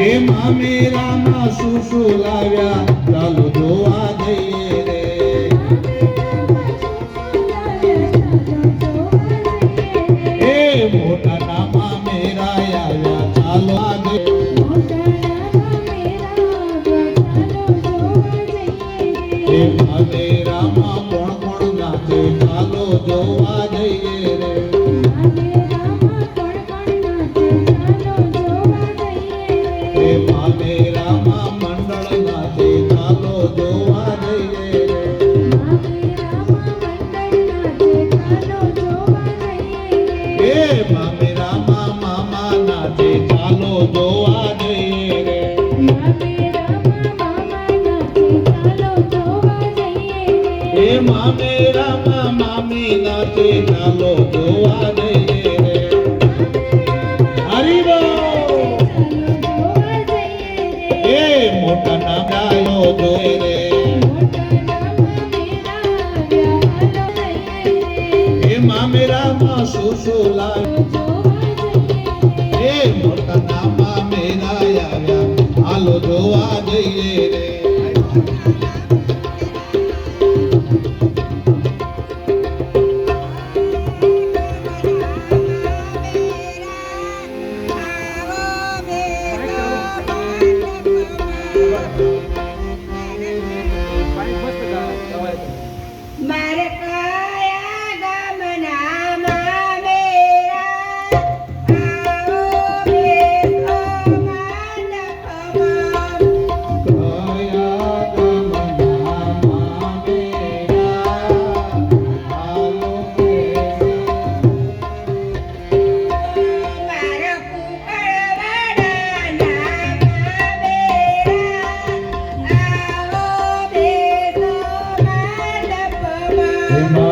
એ મામેરામાં શું શું લાવ્યા ચાલો જોવા જઈએ રે. એ મોટા મામેરા આવ્યા. ચાલો આજે એ મામેરામાં કોણ કોણ નાચે? ચાલો મામા રામા મામી નાચે ચાલો જોવા જઈએ. એ મામેરામાં શું શું લાવ્યું એ મોટા નામા મેરા આવ્યા હાલો જોવા જઈએ રે.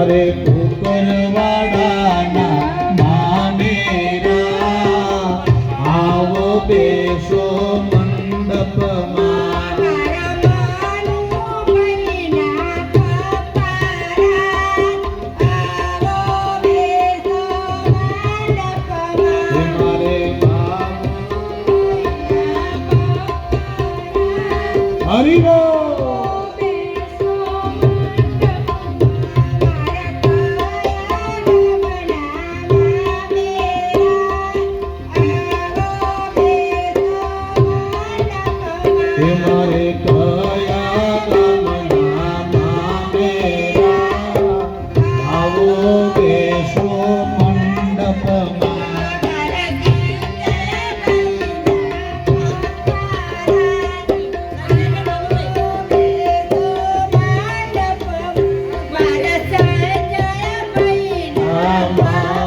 મારે કુકરવાડાના મામેરા આવો બેસો મંડપમાં હરી Bye.